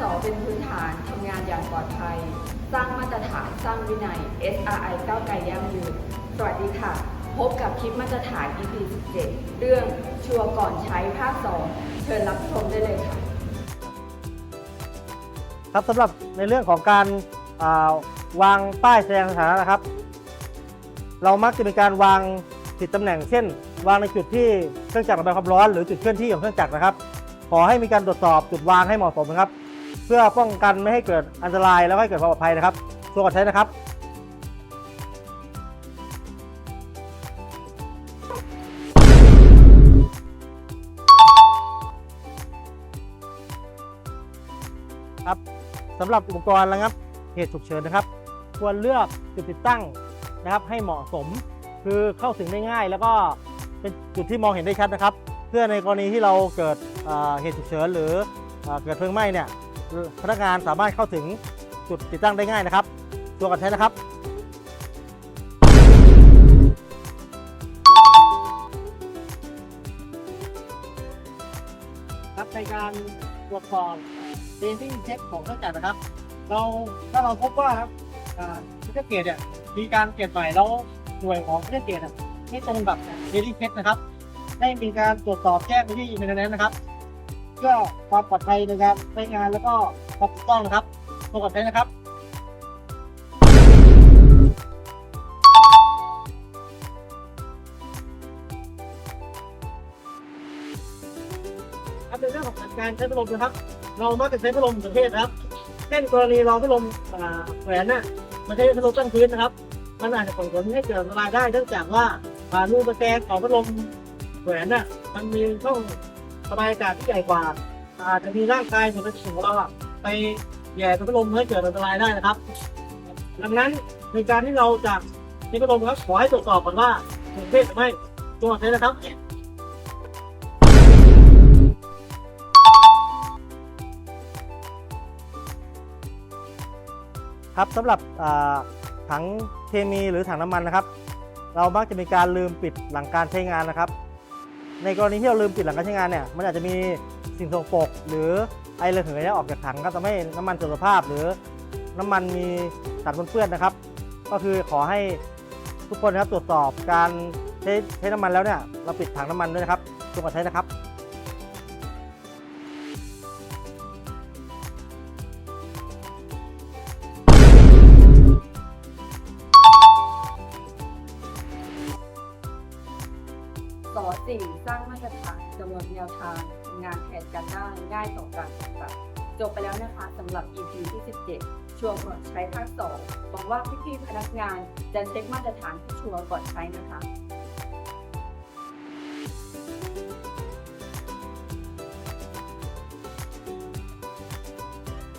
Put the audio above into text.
สอเป็นพื้นฐานทำงานอย่างปลอดภัย สร้างมาตรฐานสร้างวินัย SRI ก้าวไกลยั่งยืน สวัสดีค่ะ พบกับคลิปมาตรฐาน EP 17 เรื่องชัวร์ก่อนใช้ภาค 2 เชิญรับชมได้เลยค่ะ ครับสำหรับในเรื่องของการาวางป้ายแสดงสถานะนะครับ เรามักจะมีการวางผิดตำแหน่งเช่น วางในจุดที่เครื่องจักรระบายความร้อนหรือจุดเคลื่อนที่ของเครื่องจักรนะครับ ขอให้มีการตรวจสอบจุดวางให้เหมาะสมนะครับ เพื่อป้องกันไม่ให้เกิดอันตรายแล้วก็ให้เกิดความปลอดภัยนะครับตัวก่อนใช้นะครับ ครับสำหรับอุปกรณ์ระงับเหตุฉุกเฉินนะครับ ควรเลือกจุดติดตั้งนะครับให้เหมาะสมคือเข้าถึงได้ง่าย แล้วก็เป็นจุดที่มองเห็นได้ชัดนะครับ เพื่อในกรณีที่เราเกิดเหตุฉุกเฉินหรือเกิดเพลิงไหม้เนี่ย พนักงานสามารถเข้าถึงจุดติดตั้งได้ง่ายนะครับ ตัวกันใช้นะครับ ครับในการตรวจสอบเดซิ่งเช็คของเครื่องจักรนะครับ เราถ้าเราพบว่าครับเครื่องเกตเนี่ยมีการเกตใหม่แล้วหน่วยของเครื่องเกตอะไม่ตรงกับเดซิ่งเช็คนะครับ ได้มีการตรวจสอบแจ้งไปที่ในนั้นนะครับ พื่อความปลอดภัยในการใช้งานแล้วก็ความถูกต้องนะครับตัวก่อนใช้นะครับครับในเรื่องของการใช้พัดลมนะครับ เรามักจะใช้พัดลมประเภทนะครับเช่นกรณีเราพัดลมแหวนน่ะมันใช้พัดลมตั้งพื้นนะครับ มันอาจจะส่งผลให้เกิดอันตรายได้เนื่องจากว่าอ่ารูตะแกรงของพัดลมแหวนน่ะมันมีช่อง ระบายอากาศที่ใหญ่กว่าอาจจะมีร่างกายส่วนสูงของเราอะไปแย่กับพัดลมให้เกิดอันตรายได้นะครับ ดังนั้นในการที่เราจะใช้พัดลมครับขอให้ตรวจสอบก่อนว่าถูกเพศหรือไม่ตัวใช้นะครับครับสำหรับถังเคมีหรือถังน้ำมันนะครับ เรามักจะมีการลืมปิดหลังการใช้งานนะครับ ในกรณีที่เราลืมปิดหลังการใช้งานเนี่ยมันอาจจะมีสิ่งสกปรกหรือไอระเหยออกจากถังก็ทำให้น้ำมันเสื่อมสภาพ หรือน้ำมันมีสารปนเปื้อนนะครับ ก็คือขอให้ทุกคนนะครับตรวจสอบการใช้ใช้น้ำมันแล้วเนี่ยเราปิดถังน้ำมันด้วยนะครับจงกว่าใช้นะครับ สอสี่สร้างมาตรฐานจำนวนแนวทางงานแทนกันได้ง่ายต่อการปฏิบัติจบไปแล้วนะคะสำหรับ EP ที่ 17 ชัวร์ก่อนใช้ภาค2หวังว่าพี่ๆพนักงานจะเช็คมาตรฐานที่ชัวร์ก่อนใช้นะคะ